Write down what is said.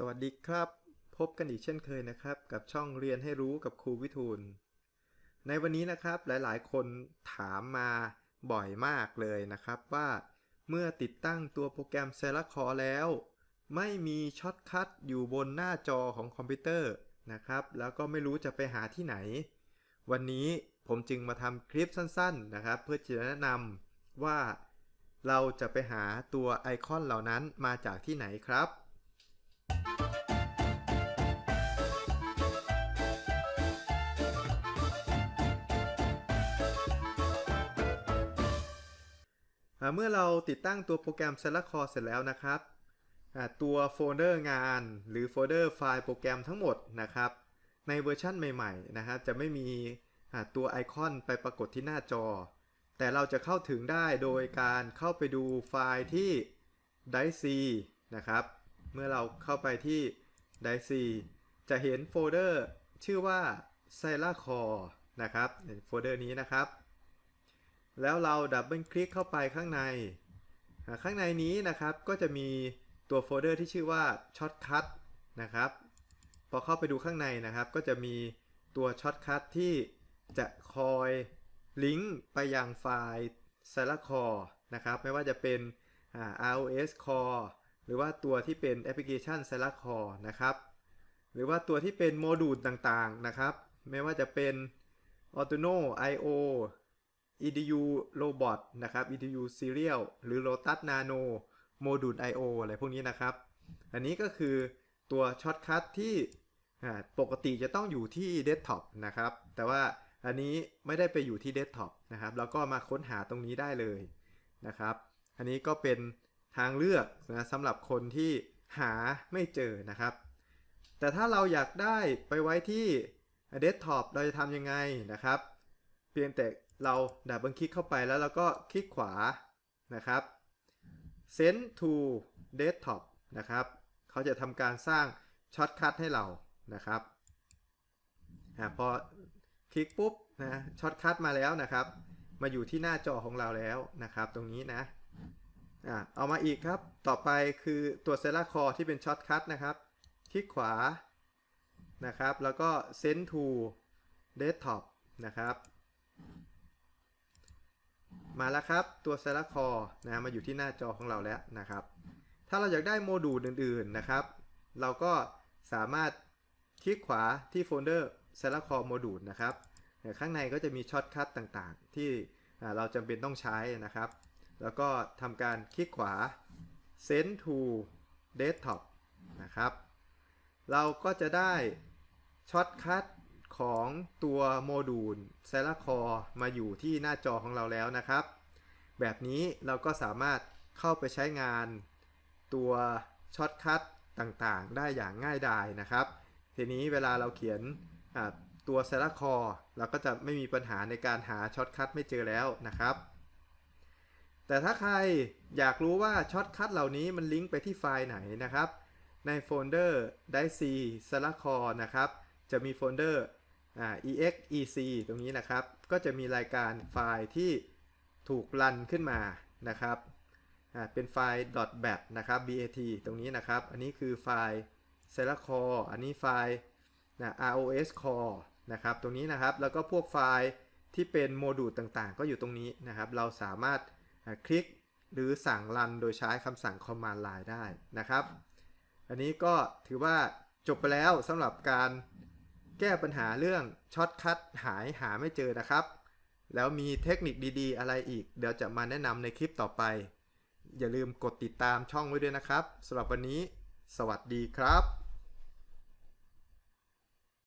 สวัสดีครับ พบกันอีกเช่นเคยนะครับ กับช่องเรียนให้รู้กับครูวิทูล ในวันนี้นะครับหลายๆ คนถามมาบ่อยมากเลยนะครับว่าเมื่อติดตั้งตัวโปรแกรม s e l a c o r แล้ว ไม่มีช็อตคัทอยู่บนหน้าจอของคอมพิวเตอร์นะครับ แล้วก็ไม่รู้จะไปหาที่ไหน วันนี้ผมจึงมาทำคลิปสั้น ๆ นะครับ เพื่อจะแนะนำว่าเราจะไปหาตัวไอคอนเหล่านั้นมาจากที่ไหนครับ เมื่อเราติดตั้งตัวโปรแกรม s e l a c o r เสร็จแล้วนะครับ ตัวโฟลเดอร์งาน หรือโฟลเดอร์ไฟล์โปรแกรมทั้งหมดนะครับ ในเวอร์ชันใหม่ๆนะครับจะไม่มีตัวไอคอนไปปรากฏที่หน้าจอ แต่เราจะเข้าถึงได้โดยการเข้าไปดูไฟล์ที่ d i c e นะครับ เมื่อเราเข้าไปที่ d i c e จะเห็นโฟลเดอร์ชื่อว่า s e l a c o r นะครับโฟลเดอร์นี้นะครับ แล้วเราดับเบิลคลิกเข้าไปข้างใน ข้างในนี้นะครับก็จะมีตัวโฟลเดอร์ที่ชื่อว่า Shortcut นะครับ พอเข้าไปดูข้างในนะครับ ก็จะมีตัว Shortcut ที่จะคอยลิงก์ไปยังไฟล์ s a l a Core นะครับ ไม่ว่าจะเป็นอ่า ROS Core หรือว่าตัวที่เป็นแอปพลิเคชัน s a l a Core นะครับ หรือว่าตัวที่เป็นโมดูลต่างๆนะครับ ไม่ว่าจะเป็น Arduino IO EDU Robot นะครับ EDU Serial หรือ Lotus Nano Module IO อะไรพวกนี้นะครับ อันนี้ก็คือตัวช็อตคัทที่ปกติจะต้องอยู่ที่เดสก์ท็อปนะครับ แต่ว่าอันนี้ไม่ได้ไปอยู่ที่เดสก์ท็อปนะครับ แล้วก็มาค้นหาตรงนี้ได้เลยนะครับ อันนี้ก็เป็นทางเลือกนะสำหรับคนที่หาไม่เจอนะครับ แต่ถ้าเราอยากได้ไปไว้ที่เดสก์ท็อปเราจะทำยังไงนะครับ เพียงแต่ เราดับเบิลคลิกเข้าไปแล้วเราก็คลิกขวานะครับ send to desktop นะครับ เขาจะทำการสร้างช็อตคัทให้เรานะครับอพอคลิกปุ๊บนะช็อตคัทมาแล้วนะครับ มาอยู่ที่หน้าจอของเราแล้วนะครับ ตรงนี้นะอ่าเอามาอีกครับ ต่อไปคือตัว s e l a c o r ที่เป็นช็อตคัทนะครับ คลิกขวานะครับ แล้วก็ send to desktop นะครับ มาแล้วครับ ตัว s e l a c o r นะมาอยู่ที่หน้าจอของเราแล้วนะครับ ถ้าเราอยากได้โมดูลอื่นๆนะครับ เราก็สามารถคลิกขวาที่โฟลเดอร์ s e l a c o r Module นะครับข้างในก็จะมีช็อตคัทต่างๆ ที่เราจำเป็นต้องใช้นะครับ แล้วก็ทำการคลิกขวา send to desktop นะครับ เราก็จะได้ช็อตคัท ของตัวโมดูล s e l a c o r มาอยู่ที่หน้าจอของเราแล้วนะครับ แบบนี้เราก็สามารถเข้าไปใช้งานตัวช็อตคัทต่างๆ ได้อย่างง่ายดายนะครับ ทีนี้เวลาเราเขียนตัว s e l a c o r เราก็จะไม่มีปัญหาในการหาช็อตคัทไม่เจอแล้วนะครับ แต่ถ้าใครอยากรู้ว่าช็อตคัทเหล่านี้มันลิงก์ไปที่ไฟล์ไหนนะครับ ในโฟลเดอร์ d i c e s e l a c o r นะครับ จะมีโฟลเดอร์ exec ตรงนี้นะครับ ก็จะมีรายการไฟล์ที่ถูกรันขึ้นมานะครับเป็นไฟล์ .bat นะครับ bat ตรงนี้นะครับ อันนี้คือไฟล์ s e l a c o r อันนี้ไฟล์ ros core นะครับ ตรงนี้นะครับ แล้วก็พวกไฟล์ที่เป็นโมดูลต่างๆ ก็อยู่ตรงนี้นะครับ เราสามารถคลิกหรือสั่งรันโดยใช้คำสั่ง command line ได้นะครับ อันนี้ก็ถือว่าจบไปแล้วสำหรับการ แก้ปัญหาเรื่องช็อตคัทหายหาไม่เจอนะครับ แล้วมีเทคนิคดีๆ อะไรอีก เดี๋ยวจะมาแนะนำในคลิปต่อไป อย่าลืมกดติดตามช่องไว้ด้วยนะครับสำหรับวันนี้ สวัสดีครับ